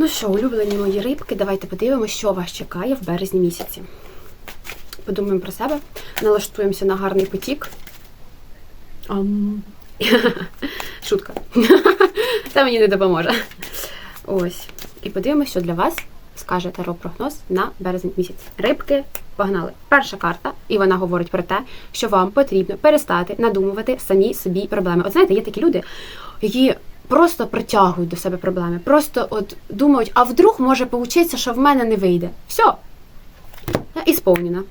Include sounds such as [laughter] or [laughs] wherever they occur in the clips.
Ну що, улюблені мої рибки, давайте подивимося, що вас чекає в березні місяці. Подумаємо про себе, налаштуємося на гарний потік. Ам. [laughs] Шутка. [laughs] Це мені не допоможе. Ось. І подивимося, що для вас скаже таро прогноз на березень місяць. Рибки погнали. Перша карта, і вона говорить про те, що вам потрібно перестати надумувати самі собі проблеми. От знаєте, є такі люди, які просто притягують до себе проблеми. Просто от думають, а вдруг може получитися, що в мене не вийде. Все. І сповнено.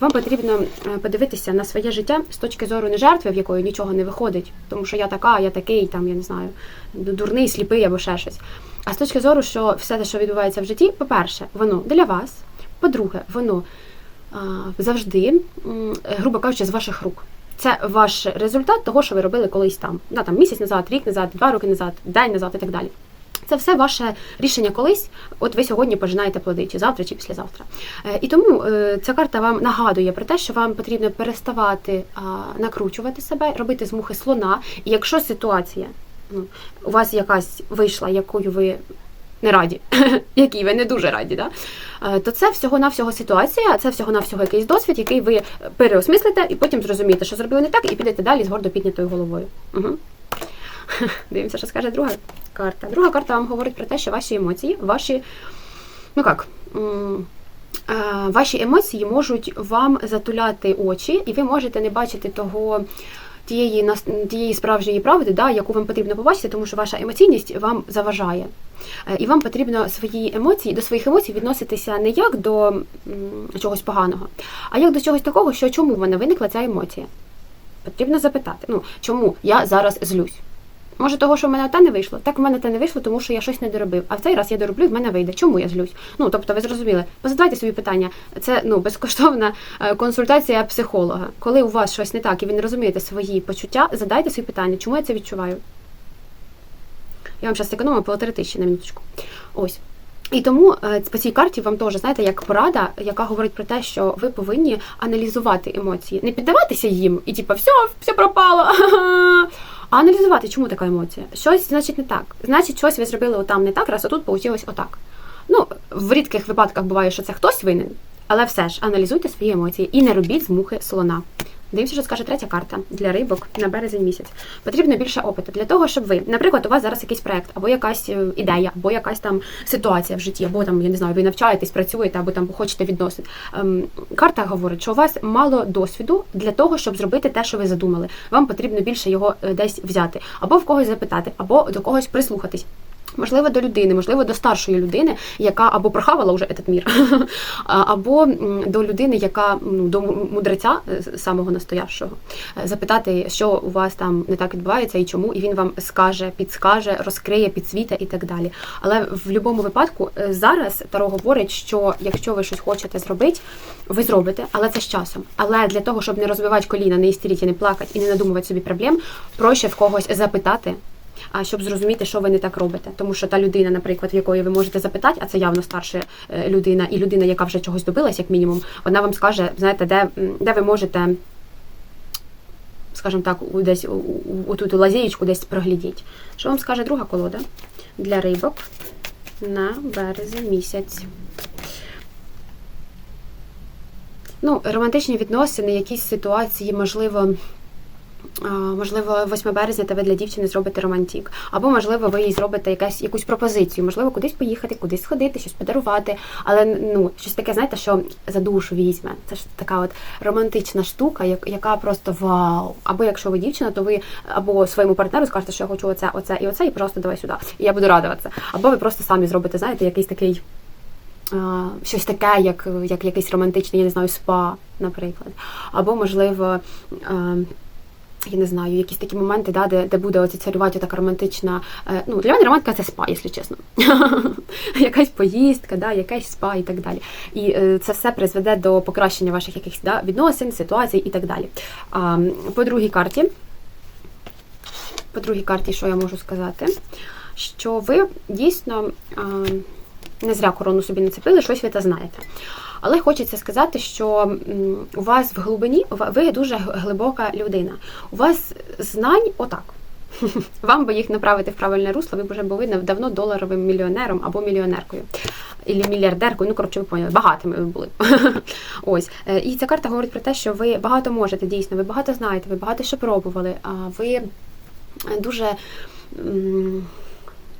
Вам потрібно е, подивитися на своє життя з точки зору не жертви, в якої нічого не виходить, тому що я така, я такий, там, я не знаю, дурний, сліпий або ще щось. А з точки зору, що все те, що відбувається в житті, по-перше, воно для вас. По-друге, воно завжди, грубо кажучи, з ваших рук. Це ваш результат того, що ви робили колись там. Да, там місяць назад, рік назад, два роки назад, день назад і так далі. Це все ваше рішення колись. От ви сьогодні пожинаєте плоди, чи завтра, чи післязавтра. Е, І тому е, ця карта вам нагадує про те, що вам потрібно переставати накручувати себе, робити з мухи слона. І якщо ситуація ну, у вас якась вийшла, якою ви не раді, [laughs] якій ви не дуже раді, да? е, то це всього-навсього ситуація, це всього-навсього якийсь досвід, який ви переосмислите і потім зрозумієте, що зробили не так, і підете далі з гордо піднятою головою. Угу. [laughs] Дивимося, що скаже друга карта. Друга карта вам говорить про те, що ваші емоції, ваші, ну як, е, ваші емоції можуть вам затуляти очі, і ви можете не бачити того. Тієї тієї справжньої правди, да, яку вам потрібно побачити, тому що ваша емоційність вам заважає. Е, І вам потрібно свої емоції до своїх емоцій відноситися не як до чогось поганого, а як до чогось такого, що чому в мене виникла ця емоція. Потрібно запитати, ну чому я зараз злюсь? Може, того, що в мене те не вийшло? Так в мене те не вийшло, тому що я щось не доробив. А в цей раз я дороблю, в мене вийде. Чому я злюсь? Ну тобто, ви зрозуміли, позадавайте собі питання. Це ну безкоштовна е, консультація психолога. Коли у вас щось не так і ви не розумієте свої почуття, задайте собі питання, чому я це відчуваю. Я вам зараз економила по 3 тисячі на минуточку. Ось. І тому е, по цій карті вам теж знаєте, як порада, яка говорить про те, що ви повинні аналізувати емоції, не піддаватися їм і типу, все, все пропало. [laughs] А аналізувати, чому така емоція? Щось значить не так. Значить, щось ви зробили отам не так, раз отут тут вийшло отак. Ну, в рідких випадках буває, що це хтось винен, але все ж аналізуйте свої емоції і не робіть з мухи слона. Дивимося, що скаже третя карта для рибок на березень місяць. Потрібно більше опиту для того, щоб ви, наприклад, у вас зараз якийсь проект, або якась е, ідея, або якась там ситуація в житті, або там я не знаю, ви навчаєтесь, працюєте, або там хочете відносин. Ем, карта говорить, що у вас мало досвіду для того, щоб зробити те, що ви задумали. Вам потрібно більше його е, десь взяти, або в когось запитати, або до когось прислухатись. Можливо, до людини, можливо, до старшої людини, яка або прохавала вже этот мір, [laughs] або до людини, яка ну, до мудреця е, самого настоящого, Е, запитати, що у вас там не так відбувається і чому, і він вам скаже, підскаже, розкриє, підсвіте і так далі. Але в будь-якому випадку е, зараз Таро говорить, що якщо ви щось хочете зробити, ви зробите, але це з часом. Але для того, щоб не розбивати коліна, не істерити, не плакати і не надумувати собі проблем, проще в когось запитати щоб зрозуміти, що ви не так робите. Тому що та людина, наприклад, в якої ви можете запитати, а це явно старша е, людина, і людина, яка вже чогось добилась, як мінімум, вона вам скаже, знаєте, де, де ви можете. Скажімо так, десь у- ту лазєєчку десь проглядіть. Що вам скаже друга колода для рибок на березень місяць? Ну, романтичні відносини, якісь ситуації, можливо, Можливо, 8 березня та ви для дівчини зробите романтик. Або, можливо, ви їй зробите якась, якусь пропозицію, можливо, кудись поїхати, кудись сходити, щось подарувати. Але ну, щось таке, знаєте, що за душу візьме. Це ж така от романтична штука, яка просто вау. Або якщо ви дівчина, то ви або своєму партнеру скажете, що я хочу оце, оце і оце, і просто давай сюди. І я буду радуватися. Або ви просто самі зробите, знаєте, якийсь такий. Щось таке, як, як якийсь романтичний, я не знаю, спа, наприклад. Або, можливо, я не знаю, якісь такі моменти, да, де, де буде оце царювати така романтична. е, Ну, для мене романтика це спа, якщо чесно. [laughs] Якась поїздка, да, якась спа і так далі. І е, це все призведе до покращення ваших якихось да, відносин, ситуацій і так далі. А, по другій карті, по другій карті, що я можу сказати? Що ви дійсно а, не зря корону собі нацепили, щось ви та знаєте. Але хочеться сказати, що у вас в глибині ви дуже глибока людина. У вас знань отак. [laughs] Вам би їх направити в правильне русло, ви б вже були давно доларовим мільйонером або мільйонеркою. Ілі мільярдеркою, ну коротше, ви поняли, багатими ви були. [laughs] Ось. Е, І ця карта говорить про те, що ви багато можете дійсно, ви багато знаєте, ви багато що пробували, а ви дуже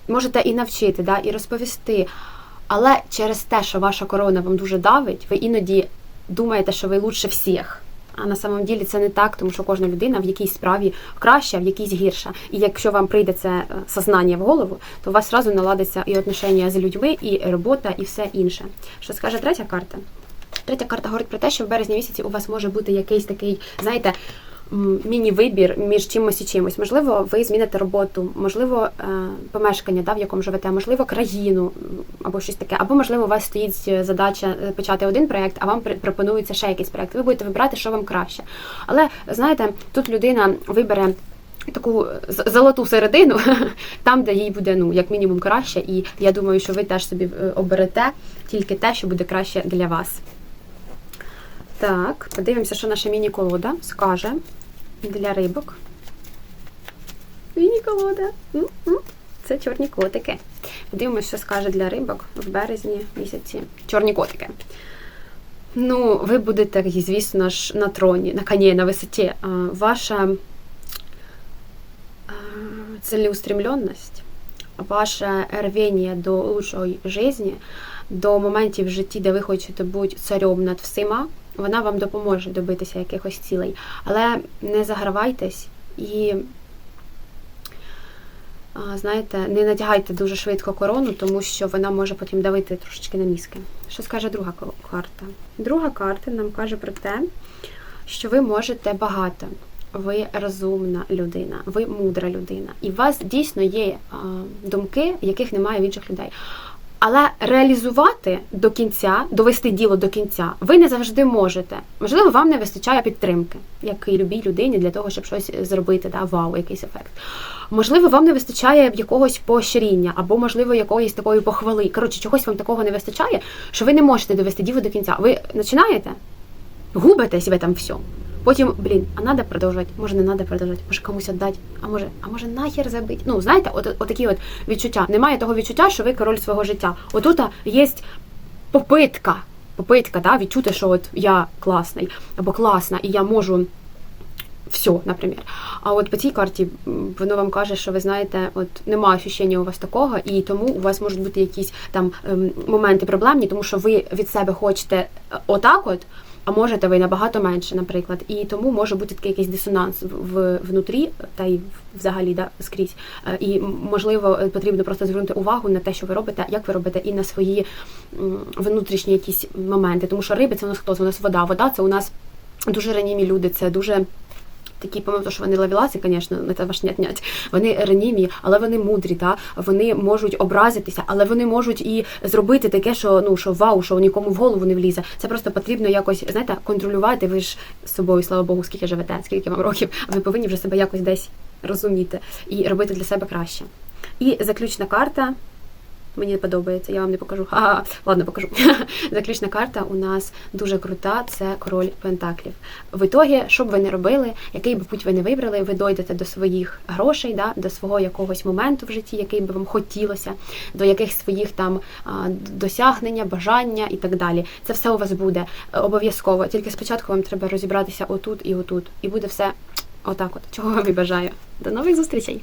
можете і навчити, да, і розповісти. Але через те, що ваша корона вам дуже давить, ви іноді думаєте, що ви лучше всіх. А на самом ділі це не так, тому що кожна людина в якійсь справі краща, в якійсь гірша. І якщо вам прийде це е, сознання в голову, то у вас одразу наладиться і отношення з людьми, і робота, і все інше. Що скаже третя карта? Третя карта говорить про те, що в березні місяці у вас може бути якийсь такий, знаєте, міні-вибір між чимось і чимось. Можливо, ви зміните роботу, можливо, е, помешкання, да, в якому живете, можливо, країну або щось таке. Або, можливо, у вас стоїть задача е, почати один проєкт, а вам пропонується ще якийсь проєкт. Ви будете вибирати, що вам краще. Але знаєте, тут людина вибере. Таку золоту середину, [laughs] там, де їй буде ну як мінімум краще, і я думаю, що ви теж собі е, оберете тільки те, що буде краще для вас. Так, подивимося, що наша міні-колода скаже для рибок. Міні-колода. Це чорні котики. Подивимося, що скаже для рибок в березні місяці. Чорні котики. Ну, ви будете, звісно ж, на троні, на коні, на висоті. Ваша целеустремленность, ваше рвение до лучшої житті, до моментів в житті, де ви хочете бути царем над всіма, вона вам допоможе добитися якихось цілей. Але не загравайтесь і, знаєте, не надягайте дуже швидко корону, тому що вона може потім давити трошечки на мізки. Що скаже друга карта? Друга карта нам каже про те, що ви можете багато. Ви розумна людина, ви мудра людина, і у вас дійсно є думки, яких немає в інших людей. Але реалізувати до кінця, довести діло до кінця, ви не завжди можете. Можливо, вам не вистачає підтримки, як і любій людині, для того, щоб щось зробити, да, вау, якийсь ефект. Можливо, вам не вистачає якогось поощріння, або, можливо, якоїсь такої похвали. Коротше, чогось вам такого не вистачає, що ви не можете довести діло до кінця. Ви починаєте, губитесь ви там все. Потім, блін, а треба продовжувати, може не треба продовжувати, може комусь віддати, а може, а може нахер забити. Ну, знаєте, от, от такі от відчуття. Немає того відчуття, що ви король свого життя. Отут є попитка, попитка, да, відчути, що от я класний або класна, і я можу. Все, наприклад. А от по цій карті воно вам каже, що ви знаєте, от немає ощущення у вас такого, і тому у вас можуть бути якісь там ем, моменти проблемні, тому що ви від себе хочете е, отак, от, а можете ви набагато менше, наприклад. І тому може бути такий якийсь дисонанс в, внутрі та й взагалі да, скрізь. Е, І можливо е, потрібно просто звернути увагу на те, що ви робите, як ви робите, і на свої внутрішні якісь моменти. Тому що риби це у нас хто? Це у нас вода. Вода це у нас дуже ранімі люди, це дуже. Такі, помимо що вони лавіласи, звісно, не те ваш нять Вони ренімі, але вони мудрі, та вони можуть образитися, але вони можуть і зробити таке, що ну що вау, що нікому в голову не влізе. Це просто потрібно якось знаєте, контролювати. Ви ж з собою, слава Богу, скільки живете, скільки вам років. а Ви повинні вже себе якось десь розуміти і робити для себе краще. І заключна карта. Мені не подобається, я вам не покажу. Ага, ладно, покажу. [laughs] Заключна карта у нас дуже крута, це король Пентаклів. В ітогі, що б ви не робили, який би путь ви не вибрали, ви дойдете до своїх грошей, да, до свого якогось моменту в житті, який би вам хотілося, до якихось своїх там досягнення, бажання і так далі. Це все у вас буде е, обов'язково. Тільки спочатку вам треба розібратися отут і отут. І буде все отак от. Чого вам і бажаю. До нових зустрічей!